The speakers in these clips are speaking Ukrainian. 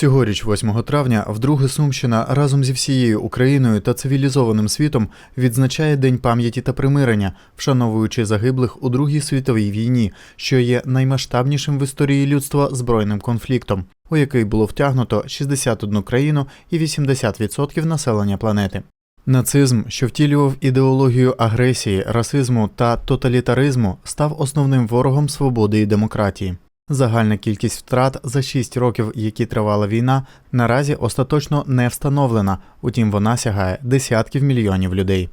Цьогоріч, 8 травня, вдруге Сумщина разом зі всією Україною та цивілізованим світом відзначає День пам'яті та примирення, вшановуючи загиблих у Другій світовій війні, що є наймасштабнішим в історії людства збройним конфліктом, у який було втягнуто 61 країну і 80% населення планети. Нацизм, що втілював ідеологію агресії, расизму та тоталітаризму, став основним ворогом свободи і демократії. Загальна кількість втрат за 6 років, які тривала війна, наразі остаточно не встановлена, утім вона сягає десятків мільйонів людей.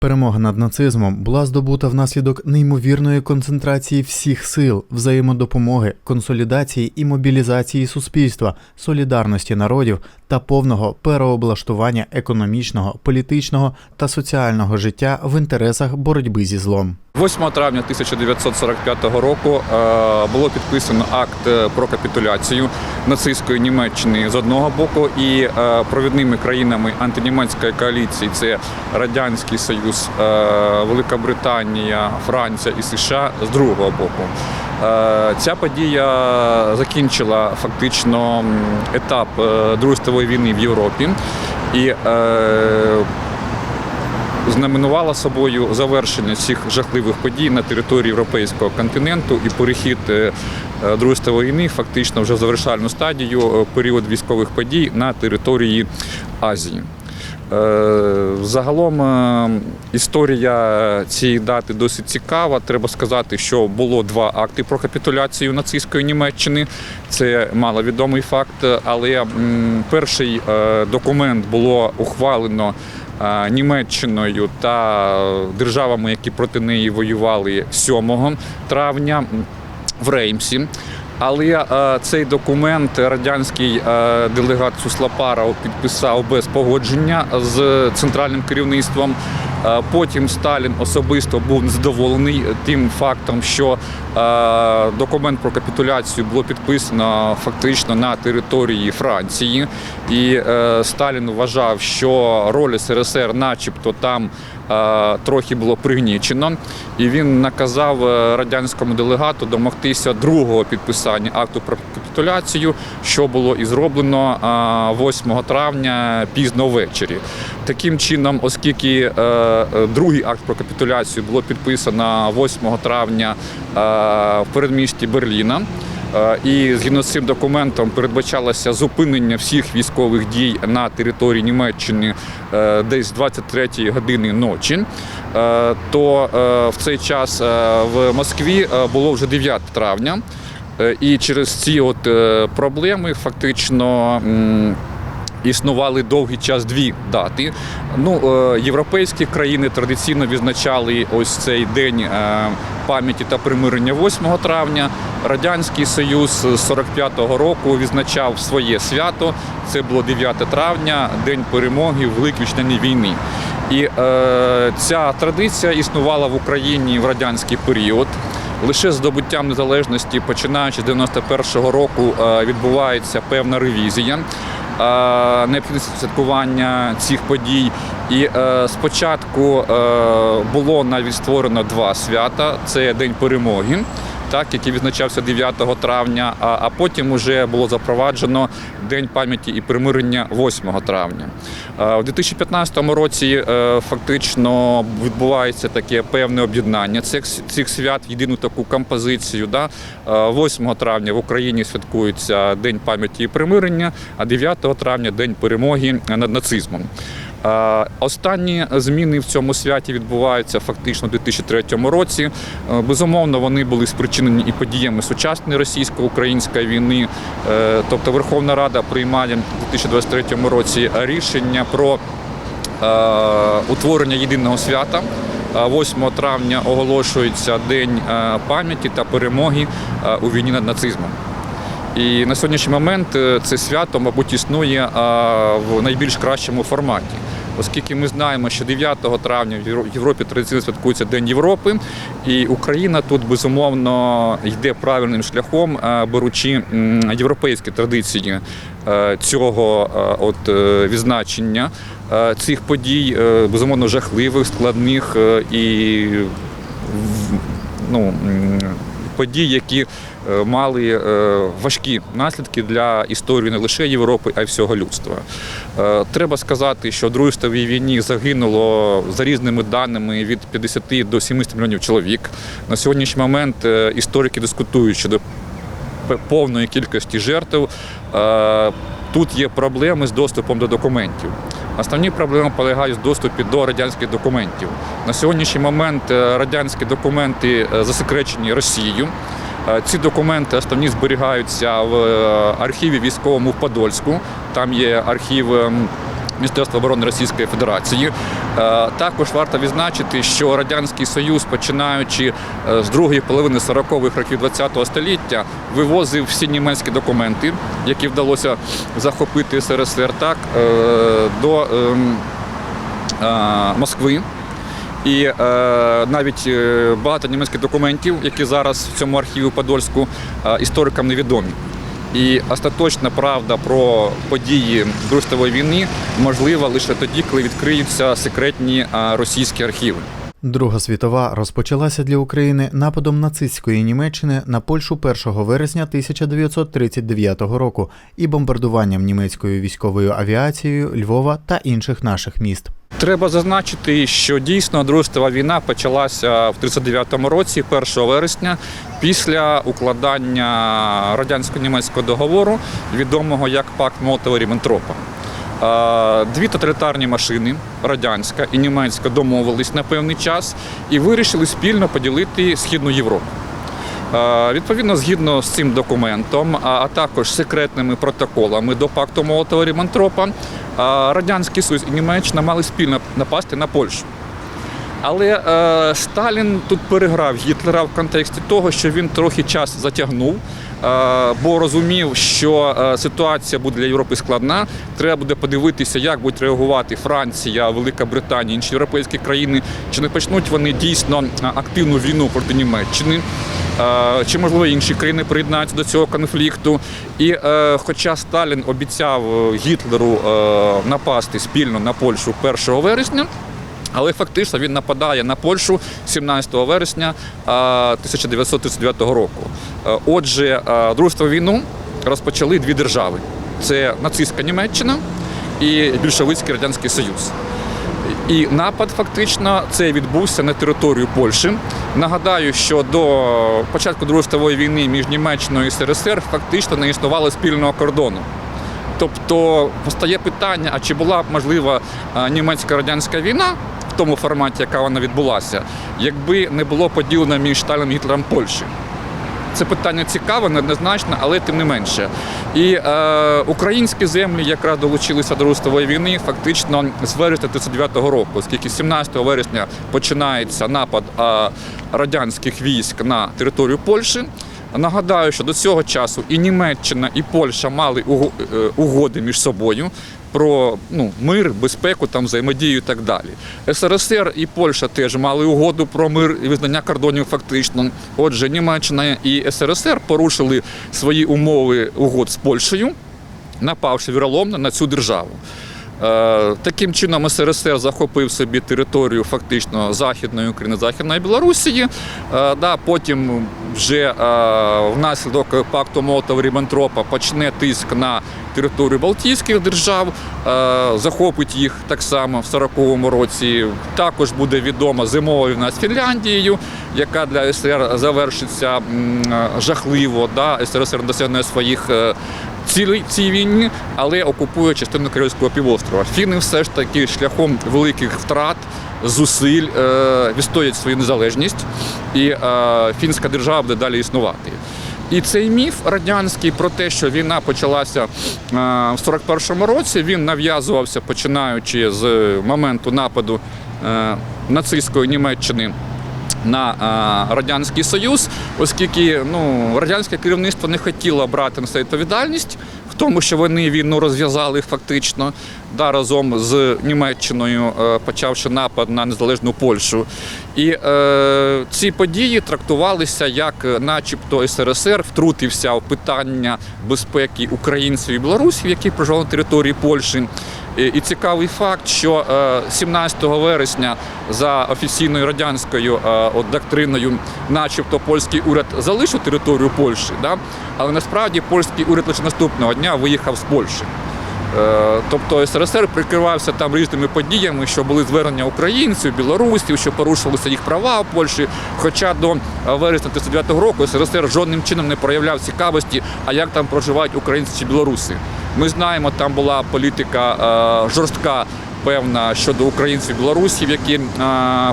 Перемога над нацизмом була здобута внаслідок неймовірної концентрації всіх сил, взаємодопомоги, консолідації і мобілізації суспільства, солідарності народів та повного переоблаштування економічного, політичного та соціального життя в інтересах боротьби зі злом. 8 травня 1945 року е, було підписано акт е, про капітуляцію нацистської Німеччини з одного боку і е, провідними країнами антинімецької коаліції це Радянський Союз, Велика Британія, Франція і США з другого боку. Ця подія закінчила фактично етап Другої світової війни в Європі і знаменувала собою завершення цих жахливих подій на території європейського континенту і перехід е, Другої світової війни фактично вже завершальну стадію е, період військових подій на території Азії. Е, загалом історія цієї дати досить цікава. Треба сказати, що було два акти про капітуляцію нацистської Німеччини. Це маловідомий факт. Але перший документ було ухвалено Німеччиною та державами, які проти неї воювали 7 травня в Реймсі. Але е, цей документ радянський е, делегат Суслапаров підписав без погодження з центральним керівництвом. Е, потім Сталін особисто був незадоволений тим фактом, що е, документ про капітуляцію було підписано фактично на території Франції, і е, Сталін вважав, що роль СРСР, начебто, там трохи було пригнічено, і він наказав радянському делегату домогтися другого підписання акту про капітуляцію, що було і зроблено 8 травня пізно ввечері. Таким чином, оскільки Е, другий акт про капітуляцію було підписано 8 травня е, в передмісті Берліна. Е, і згідно з цим документом передбачалося зупинення всіх військових дій на території Німеччини десь з 23 години ночі. То в цей час в Москві було вже 9 травня, і через ці от проблеми фактично існували довгий час дві дати. Ну, е, Європейські країни традиційно відзначали ось цей день е, пам'яті та примирення 8 травня. Радянський Союз з 45-го року відзначав своє свято. Це було 9 травня, день перемоги в Великій Вітчизняній війни. І е, ця традиція існувала в Україні в радянський період. Лише здобуттям незалежності, починаючи з 91-го року, е, відбувається певна ревізія. Е, необхідність святкування цих подій. І е, спочатку е, було навіть створено два свята: це День перемоги так, який відзначався 9 травня, а а потім вже було запроваджено День пам'яті і примирення 8 травня. У 2015 році е, фактично відбувається таке певне об'єднання цих цих свят єдину таку композицію. Да? 8 травня в Україні святкується День пам'яті і примирення, а 9 травня День перемоги над нацизмом. Останні зміни в цьому святі відбуваються фактично у 2003 році. Е, безумовно, вони були спричинені і подіями сучасної російсько-української війни. Е, тобто Верховна Рада приймає у 2023 році рішення про е, утворення єдиного свята. 8 травня оголошується День пам'яті та перемоги у війні над нацизмом. І на сьогоднішній момент це свято, мабуть, існує в найбільш кращому форматі оскільки ми знаємо, що 9 травня в Європі традиційно святкується День Європи, і Україна тут безумовно йде правильним шляхом, е, беручи європейські традиції е, цього е, от відзначення цих подій, безумовно жахливих, складних і ну подій, які мали е, важкі наслідки для історії не лише Європи, а й всього людства. Е, Треба сказати, що в Другій світовій війні загинуло за різними даними від 50 до 70 мільйонів чоловік. На сьогоднішній момент е, історики дискутують щодо повної кількості жертв. Е, Тут є проблеми з доступом до документів. Основні проблеми полягають в доступі до радянських документів. На сьогоднішній момент е, радянські документи е, засекречені Росією. Е, Ці документи основні зберігаються в е, архіві військовому в Подольську. Там є архів ем, Міністерства оборони Російської Федерації. Е, Також варто відзначити, що Радянський Союз, починаючи з другої половини 40-х років ХХ століття, вивозив всі німецькі документи, які вдалося захопити СРСР, так, до ем, Москви. І е, навіть е, багато німецьких документів, які зараз в цьому архіві Подольську, е, історикам невідомі. І остаточна правда про події Другої світової війни можлива лише тоді, коли відкриються секретні е, російські архіви. Друга світова розпочалася для України нападом нацистської Німеччини на Польщу 1 вересня 1939 року і бомбардуванням німецькою військовою авіацією Львова та інших наших міст. Треба зазначити, що дійсно Друга війна почалася в 39-му році, 1 вересня, після укладання радянсько-німецького договору, відомого як Пакт Молотова-Ріббентропа. Е, Дві тоталітарні машини, радянська і німецька, домовились на певний час і вирішили спільно поділити Східну Європу. Відповідно, згідно з цим документом, а також секретними протоколами до пакту Молотова-Ріббентропа, е, Радянський Союз і Німеччина мали спільно напасти на Польщу. Але е, Сталін тут переграв Гітлера в контексті того, що він трохи час затягнув, е, бо розумів, що е, ситуація буде для Європи складна. Треба буде подивитися, як будуть реагувати Франція, Велика Британія, інші європейські країни, чи не почнуть вони дійсно е, активну війну проти Німеччини. Е, Чи можливо інші країни приєднаються до цього конфлікту? І е, хоча Сталін обіцяв Гітлеру е, напасти спільно на Польщу 1 вересня, але фактично він нападає на Польщу 17 вересня е, 1939 року. Е, Отже, е, Другу війну розпочали дві держави: це нацистська Німеччина і більшовицький радянський Союз. І напад фактично це відбувся на територію Польщі. Нагадаю, що до початку Другої світової війни між Німеччиною і СРСР фактично не існувало спільного кордону. Тобто постає питання: а чи була б можлива е, німецько-радянська війна тому форматі, яка вона відбулася, якби не було поділено між Сталіном і Гітлером Польщі? Це питання цікаве, неоднозначно, але тим не менше. І е, українські землі якраз долучилися до Другої світової війни фактично з вересня 39-го року, оскільки 17 вересня починається напад е, радянських військ на територію Польщі. Нагадаю, що до цього часу і Німеччина, і Польща мали е, угоди між собою про ну, мир, безпеку, там, взаємодію і так далі. СРСР і Польща теж мали угоду про мир і визнання кордонів фактично. Отже, Німеччина і СРСР порушили свої умови угод з Польщею, напавши віроломно на цю державу. Е, Таким чином СРСР захопив собі територію фактично Західної України, Західної Білорусі. Е, Да, потім вже е, внаслідок пакту Молотова-Ріббентропа почне тиск на територію Балтійських держав, захопить їх так само в 40-му році. Також буде відома зимова війна з Фінляндією, яка для СРСР завершиться жахливо. Да? СРСР досягне своїх е, цій війні, але окупує частину Кримського півострова. Фіни все ж таки шляхом великих втрат, зусиль е, відстоять свою незалежність, і е, фінська держава буде далі існувати. І цей міф радянський про те, що війна почалася е, в 41-му році, він нав'язувався починаючи з моменту нападу е, нацистської Німеччини на е, радянський союз, оскільки ну радянське керівництво не хотіло брати на себе відповідальність в тому, що вони війну розв'язали фактично. да, разом з Німеччиною, е, почавши напад на незалежну Польщу. І е, ці події трактувалися як, е, начебто, СРСР втрутився в питання безпеки українців і білорусів, які проживали на території Польщі. І, цікавий факт, що е, 17 вересня за офіційною радянською е, от, доктриною, начебто, польський уряд залишив територію Польщі, да? але насправді польський уряд лише наступного дня виїхав з Польщі. Е, Тобто СРСР прикривався там різними подіями, що були звернення українців, білорусів, що порушилися їх права в Польщі. Хоча до е, вересня 39-го року СРСР жодним чином не проявляв цікавості, а як там проживають українці чи білоруси. Ми знаємо, там була політика е, жорстка. Певна щодо українців білорусів, які е,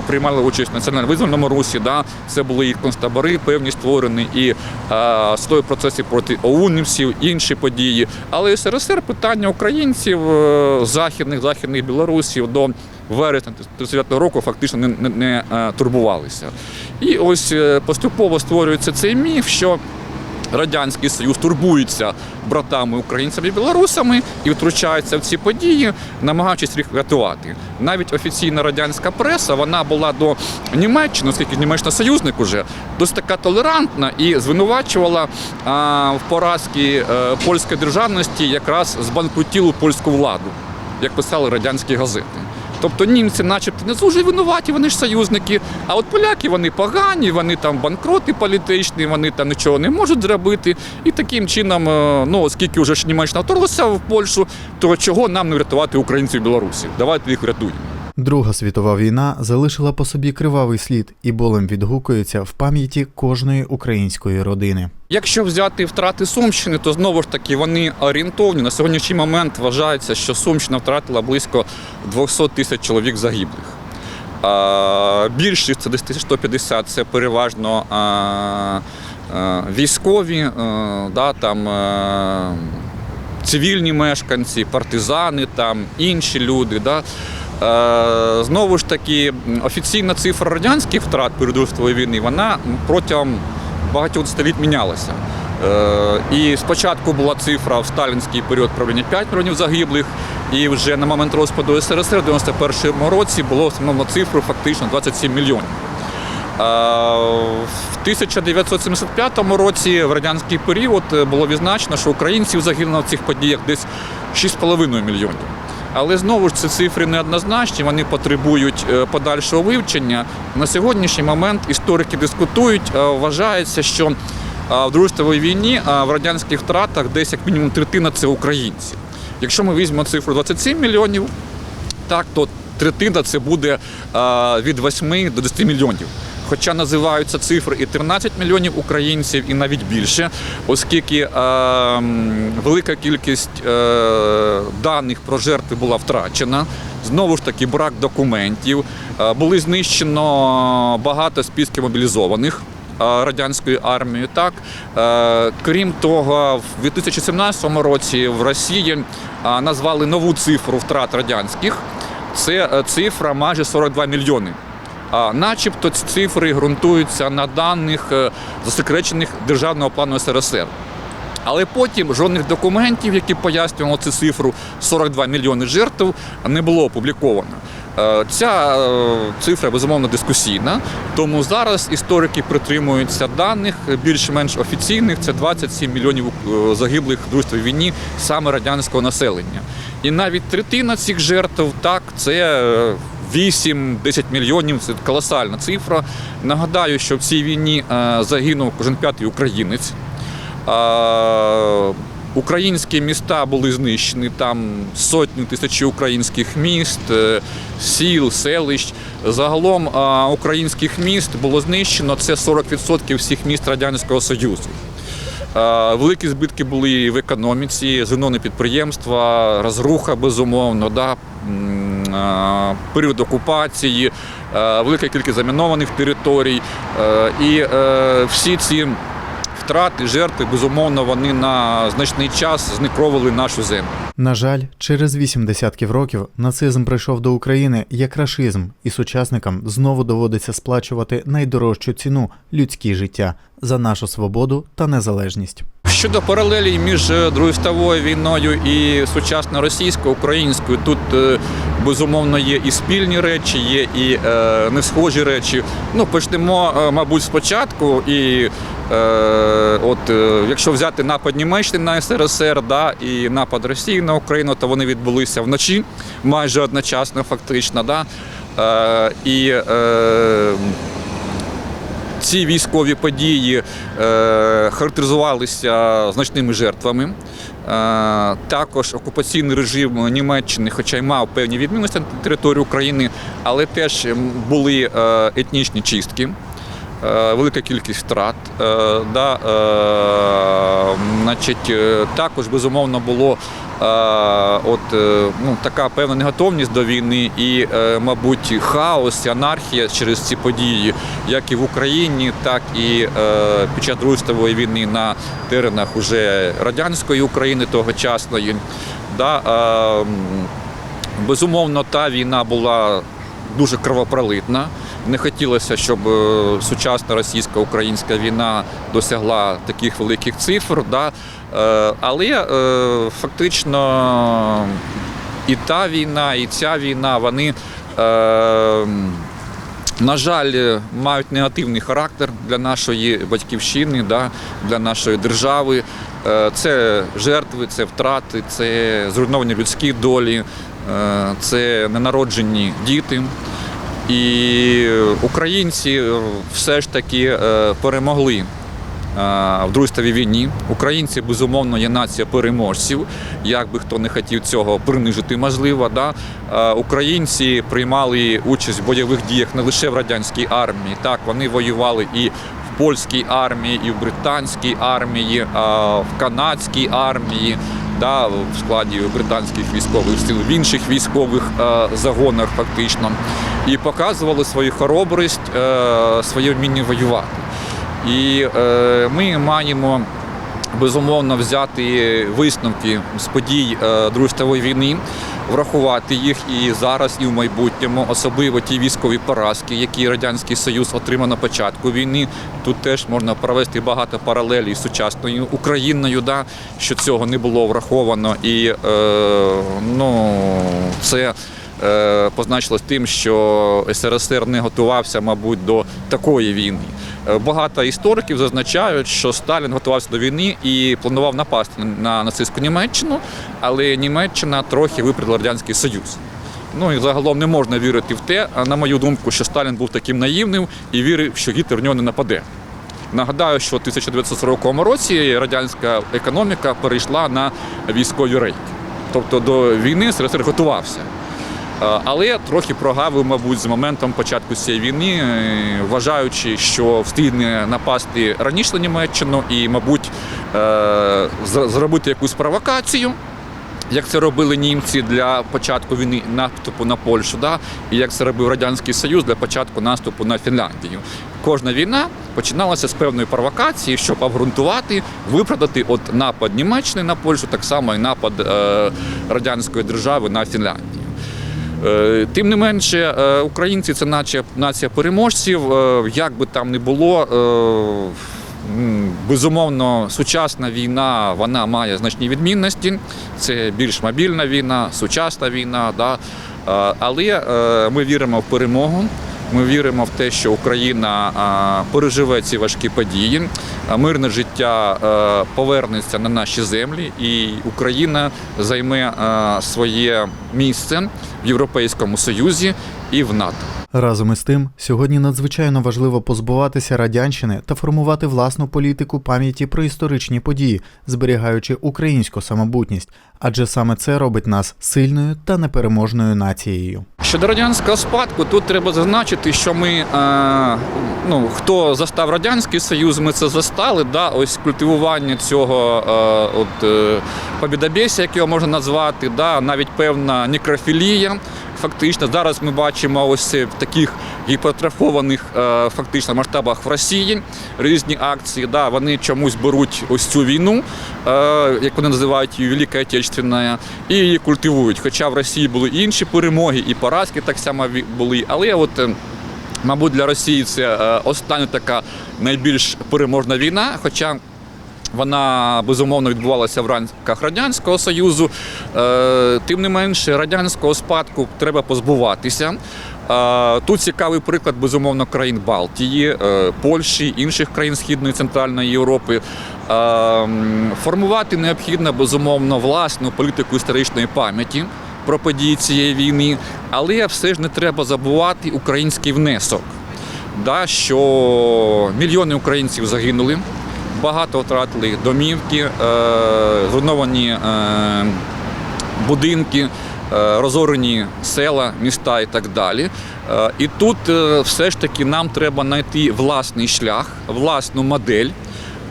приймали участь в національно-визвольному русі, да, це були їх концтабори, певні створені і е, стой процесі проти оунівців, інші події. Але СРСР питання українців, е, західних західних білорусів до вересня 39 року фактично не, не, не турбувалися. І ось поступово створюється цей міф, що Радянський Союз турбується братами українцями і білорусами і втручається в ці події, намагаючись їх врятувати. Навіть офіційна радянська преса вона була до Німеччини, оскільки Німеччина союзник уже досить така толерантна і звинувачувала а, в поразці е, польської державності якраз збанкрутілу польську владу, як писали радянські газети. Тобто німці, начебто, не дуже винуваті, вони ж союзники. А от поляки вони погані, вони там банкроти політичні, вони там нічого не можуть зробити. І таким чином, е, ну оскільки вже ж Німеччина вторглася в Польщу, то чого нам не врятувати українців і білорусів? Давайте їх врятуємо. Друга світова війна залишила по собі кривавий слід і болем відгукується в пам'яті кожної української родини. Якщо взяти втрати Сумщини, то знову ж таки вони орієнтовні. На сьогоднішній момент вважається, що Сумщина втратила близько 200 тисяч чоловік загиблих. Більшість це десь 1150 це переважно військові, да, там, цивільні мешканці, партизани, там, інші люди. Да. Е, Знову ж таки, офіційна цифра радянських втрат перед Другою війни вона багатьом багатьох століть мінялася. Е, І спочатку була цифра в сталінський період правління 5 мільйонів загиблих, і вже на момент розпаду СРСР в 91-му році було встановлено цифру фактично 27 мільйонів. Е, В 1975 році в радянський період було відзначено, що українців загинуло в цих подіях десь 6,5 мільйонів. Але знову ж ці цифри неоднозначні, вони потребують е, подальшого вивчення. На сьогоднішній момент історики дискутують, е, вважається, що е, в Другій світовій війні в радянських втратах десь як мінімум третина це українці. Якщо ми візьмемо цифру 27 мільйонів, так, то третина це буде від 8 до 10 мільйонів. Хоча називаються цифри і 13 мільйонів українців, і навіть більше, оскільки е, велика кількість е, даних про жертви була втрачена. Знову ж таки, брак документів. Е, були знищено багато списків мобілізованих е, радянською армією. Так Е, крім того, в 2017 році в Росії е, назвали нову цифру втрат радянських. Це цифра майже 42 мільйони. Начебто ці цифри ґрунтуються на даних е, засекречених державного плану СРСР. Але потім жодних документів, які пояснювали цю цифру 42 мільйони жертв, не було опубліковано. Е, Ця е, цифра безумовно дискусійна, тому зараз історики притримуються даних більш-менш офіційних. Це 27 мільйонів загиблих в війні саме радянського населення. І навіть третина цих жертв так це. Е, 8-10 мільйонів це колосальна цифра. Нагадаю, що в цій війні е, загинув кожен п'ятий українець. Е, Українські міста були знищені, там сотні тисячі українських міст, е, сіл, селищ. Загалом українських міст було знищено це 40% всіх міст Радянського Союзу. Великі збитки були в економіці, зруйновані підприємства, розруха, безумовно, да, період окупації, е, велика кількість замінованих територій. Е, І е, всі ці втрати, жертви, безумовно, вони на значний час зникровили нашу землю. На жаль, через вісім десятків років нацизм прийшов до України як рашизм, і сучасникам знову доводиться сплачувати найдорожчу ціну людські життя за нашу свободу та незалежність. Щодо паралелі між е, Другою світовою війною і сучасною російською, українською, тут е, безумовно є і спільні речі, є і е, не схожі речі. Ну, почнемо, мабуть, спочатку. І от, якщо взяти напад Німеччини на СРСР да, і напад Росії на Україну, то вони відбулися вночі майже одночасно, фактично. Да. І ці військові події е, характеризувалися значними жертвами. Е, також окупаційний режим Німеччини, хоча й мав певні відмінності на території України, але теж були е, етнічні чистки. Е, Велика кількість втрат. Е, Да, е, значить, також безумовно було от, ну, така певна неготовність до війни і, мабуть, хаос анархія через ці події, як і в Україні, так і під час Другої світової війни на теренах уже радянської України тогочасної. Да, е, безумовно, та війна була дуже кровопролитна. Не хотілося, щоб е, сучасна російсько-українська війна досягла таких великих цифр. Да? Е, Але е, фактично і та війна, і ця війна, вони. на жаль, мають негативний характер для нашої батьківщини, да, для нашої держави. Це жертви, це втрати, це зруйновані людські долі, це ненароджені діти. І українці е, все ж таки е, перемогли е, в Другій війні. Українці, безумовно, є нація переможців. Як би хто не хотів цього принижити, можливо. Да? Е, Українці приймали участь в бойових діях не лише в радянській армії. Так, вони воювали і в польській армії, і в британській армії, в канадській армії. Да, в складі британських військових сил, в інших військових е, загонах, фактично, і показували свою хоробрість, е, своє вміння воювати. І е, ми маємо безумовно взяти висновки з подій е, Другої війни, врахувати їх і зараз, і в майбутньому, особливо ті військові поразки, які Радянський Союз отримав на початку війни. Тут теж можна провести багато паралелей з сучасною Україною, да, що цього не було враховано, і е, ну, це е, позначилось тим, що СРСР не готувався, мабуть, до такої війни. Е, Багато істориків зазначають, що Сталін готувався до війни і планував напасти на нацистську Німеччину, але Німеччина трохи випередила Радянський Союз. Ну і загалом не можна вірити в те, а на мою думку, що Сталін був таким наївним і вірив, що Гітлер в нього не нападе. Нагадаю, що в 1940 році радянська економіка перейшла на військові рейки. Тобто до війни СРСР готувався. Е, Але трохи прогавив, мабуть, з моментом початку цієї війни, е, вважаючи, що встигне напасти раніше Німеччину і, мабуть, е, зробити якусь провокацію. Як це робили німці для початку війни наступу на Польщу, да? і як це робив Радянський Союз для початку наступу на Фінляндію. Кожна війна починалася з певної провокації, щоб обґрунтувати, виправдати от напад Німеччини на Польщу, так само і напад е, радянської держави на Фінляндію. Е, Тим не менше, е, українці це наче нація переможців. Е, Як би там не було, безумовно, сучасна війна вона має значні відмінності. Це більш мобільна війна, сучасна війна. Да? Але ми віримо в перемогу. Ми віримо в те, що Україна переживе ці важкі події, мирне життя повернеться на наші землі, і Україна займе своє місце в Європейському Союзі і в НАТО. Разом із тим, сьогодні надзвичайно важливо позбуватися радянщини та формувати власну політику пам'яті про історичні події, зберігаючи українську самобутність, адже саме це робить нас сильною та непереможною нацією. Щодо радянського спадку, тут треба зазначити, що ми, е, ну, хто застав Радянський Союз, ми це застали. Да? Ось культивування цього е, от, е, побідобєсія, як його можна назвати, да? навіть певна некрофілія. Фактично, зараз ми бачимо ось в таких гіпертрофованих е, фактично масштабах в Росії різні акції. Да, вони чомусь беруть ось цю війну, е, як вони називають її Велика Отечественна, і її культивують. Хоча в Росії були інші перемоги, і поразки так само були. Але от е, Мабуть, для Росії це е, остання така найбільш переможна війна. Хоча Вона безумовно відбувалася в рамках Радянського Союзу. Е, Тим не менше, радянського спадку треба позбуватися. Тут цікавий приклад, безумовно, країн Балтії, Польщі, інших країн Східної і Центральної Європи. Е, м, Формувати необхідно безумовно власну політику історичної пам'яті про події цієї війни, але все ж не треба забувати український внесок. Да, що мільйони українців загинули, багато втратили домівки, е, зруйновані е, будинки, е, розорені села, міста і так далі. І тут все ж таки нам треба знайти власний шлях, власну модель.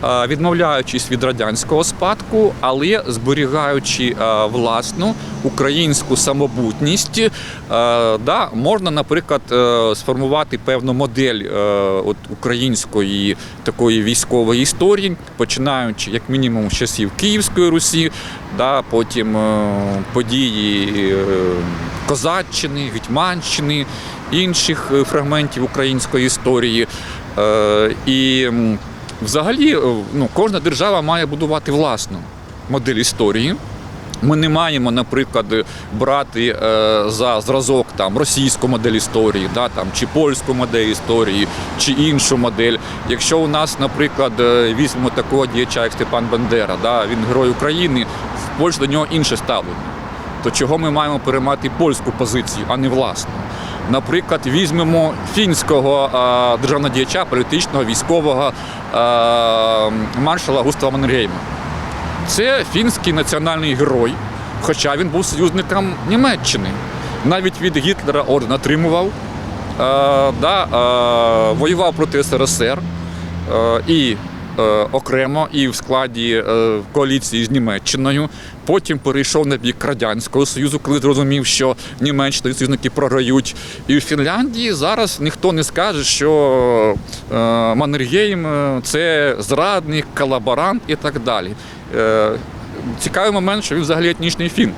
Е, Відмовляючись від радянського спадку, але зберігаючи е, власну українську самобутність, е, да, можна, наприклад, сформувати певну модель от, української такої військової історії, починаючи як мінімум з часів Київської Русі, да, потім події Козаччини, Гетьманщини, інших фрагментів української історії. І взагалі е, ну, кожна держава має будувати власну модель історії. Ми не маємо, наприклад, брати е, за зразок там російську модель історії, да, там, чи польську модель історії, чи іншу модель. Якщо у нас, наприклад, е, візьмемо такого діяча, як Степан Бандера, да, він герой України, в Польщі до нього інше ставлення. То чого ми маємо переймати польську позицію, а не власну? Наприклад, візьмемо фінського е, державного діяча, політичного, військового е, маршала Густава Маннергейма. Це фінський національний герой, хоча він був союзником Німеччини. Навіть від Гітлера орден отримував, е, да, е, воював проти СРСР е, і окремо, і в складі е, коаліції з Німеччиною. Потім перейшов на бік Радянського Союзу, коли зрозумів, що Німеччина і союзники програють. І в Фінляндії зараз ніхто не скаже, що е, Маннергейм е, це зрадник, колаборант і так далі. Е, Цікавий момент, що він взагалі етнічний фін.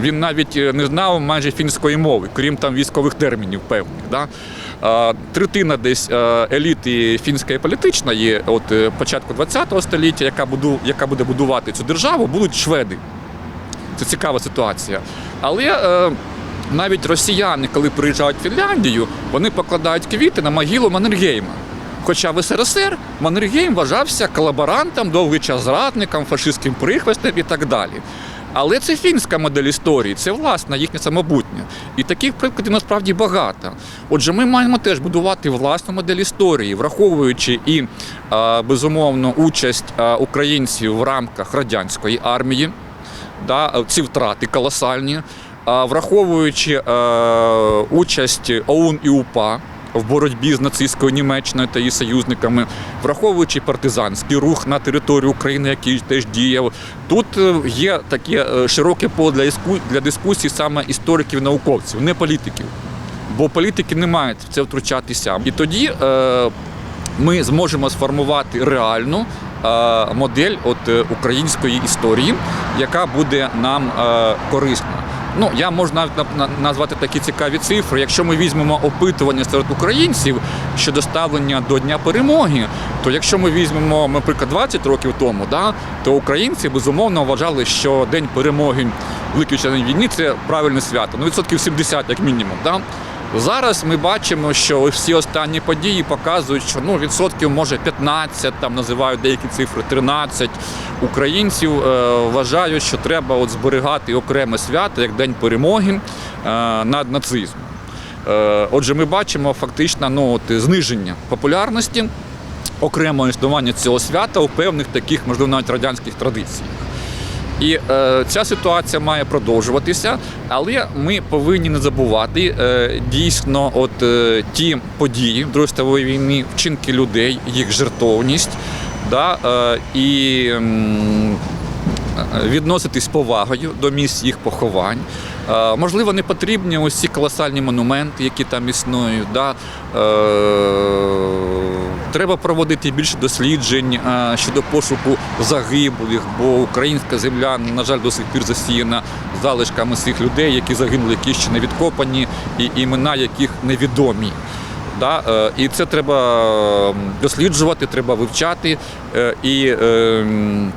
Він навіть е, не знав майже фінської мови, крім там військових термінів певних. Да? Третина десь еліти фінської політичної, от е, початку ХХ століття, яка, буду, яка буде будувати цю державу, будуть шведи. Це цікава ситуація. Але е, навіть росіяни, коли приїжджають в Фінляндію, вони покладають квіти на могилу Маннергейма. Хоча в СРСР Маннергейм вважався колаборантом, довгий час зрадником, фашистським прихвостнем і так далі. Але це фінська модель історії, це власна їхня самобутня. І таких прикладів насправді багато. Отже, ми маємо теж будувати власну модель історії, враховуючи і безумовно участь українців в рамках радянської армії, да, ці втрати колосальні, враховуючи е, участь ОУН і УПА в боротьбі з нацистською Німеччиною та її союзниками, враховуючи партизанський рух на території України, який теж діяв, тут е, є таке е, широке поле для, іску- для дискусій саме істориків, науковців, не політиків. Бо політики не мають в це втручатися. І тоді е, ми зможемо сформувати реальну е, модель от, е, української історії, яка буде нам е, корисна. Ну, я можу навіть на- на- назвати такі цікаві цифри. Якщо ми візьмемо опитування серед українців щодо ставлення до Дня перемоги, то якщо ми візьмемо, наприклад, 20 років тому, да, то українці безумовно вважали, що День перемоги Великій Вітчизняній війні це правильне свято. Ну, відсотків 70 як мінімум. Да? Зараз ми бачимо, що всі останні події показують, що ну відсотків може 15, там називають деякі цифри 13 українців е, вважають, що треба от зберігати окреме свято як День перемоги е, над нацизмом. Е, отже, ми бачимо фактично ну, от, зниження популярності окремого існування цього свята у певних таких, можливо, навіть радянських традиціях. І е, ця ситуація має продовжуватися, але ми повинні не забувати е, дійсно, от е, ті події Другої світової війни, вчинки людей, їх жертовність, да, е, і е, відноситись з повагою до місць їх поховань. Е, можливо, не потрібні ось ці колосальні монументи, які там існують. Да? Е, Треба проводити більше досліджень е, щодо пошуку загиблих, бо українська земля, на жаль, до сих пір засіяна залишками цих людей, які загинули, які ще не відкопані, і імена яких невідомі. Да? е, І це треба досліджувати, треба вивчати. е, І е, м,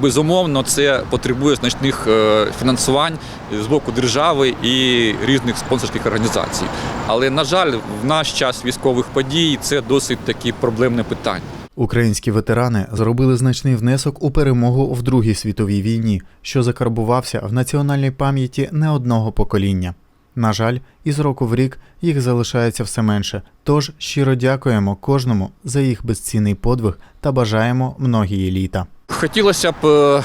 безумовно це потребує значних е, фінансувань з боку держави і різних спонсорських організацій. Але, на жаль, в наш час військових подій це досить таки проблемне питання. Українські ветерани зробили значний внесок у перемогу в Другій світовій війні, що закарбувався в національній пам'яті не одного покоління. На жаль, із року в рік їх залишається все менше. Тож щиро дякуємо кожному за їх безцінний подвиг та бажаємо многії літа. Хотілося б е,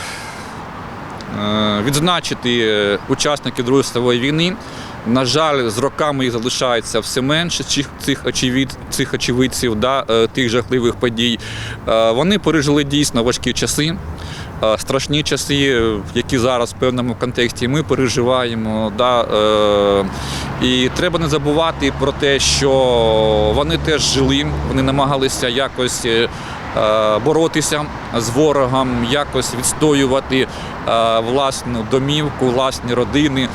е, відзначити е, учасників Другої світової війни. На жаль, з роками їх залишається все менше цих, очевид, цих очевидців, да, тих жахливих подій. Вони пережили дійсно важкі часи. Страшні часи, які зараз в певному контексті ми переживаємо. Да, і треба не забувати про те, що вони теж жили, вони намагалися якось боротися з ворогом, якось відстоювати е, власну домівку, власні родини. Е,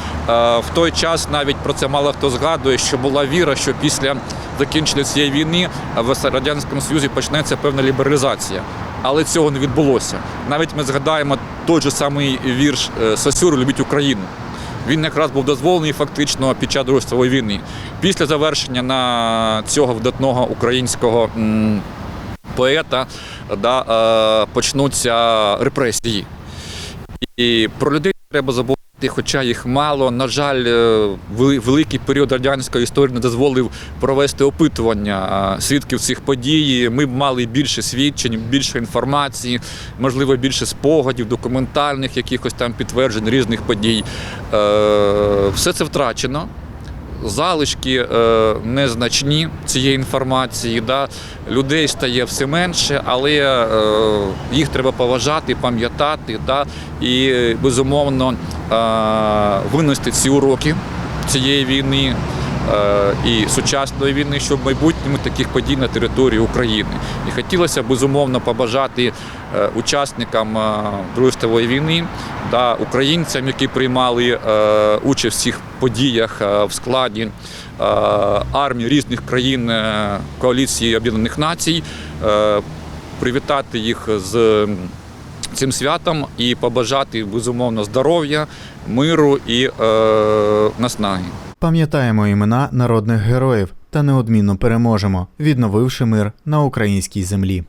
В той час навіть про це мало хто згадує, що була віра, що після закінчення цієї війни в радянському союзі почнеться певна лібералізація. Але цього не відбулося. Навіть ми згадаємо той же самий вірш е, Сосюри Любіть Україну. Він якраз був дозволений фактично під час Другої світової війни. Після завершення на цього видатного українського поета да, е, почнуться репресії. І про людей треба забувати, хоча їх мало. На жаль, е, великий період радянської історії не дозволив провести опитування е, свідків цих подій. Ми б мали більше свідчень, більше інформації, можливо, більше спогадів, документальних якихось там підтверджень різних подій. Все це втрачено. Залишки е, незначні цієї інформації. Да? Людей стає все менше, але е, їх треба поважати, пам'ятати да? і безумовно е, винести ці уроки цієї війни. І сучасної війни, щоб в майбутньому таких подій на території України. І хотілося безумовно побажати е, учасникам е, Другої світової війни, да, українцям, які приймали е, участь в цих подіях в складі армій різних країн коаліції Об'єднаних Націй, привітати їх з цим святом і побажати безумовно здоров'я, миру і е, наснаги. Пам'ятаємо імена народних героїв та неодмінно переможемо, відновивши мир на українській землі.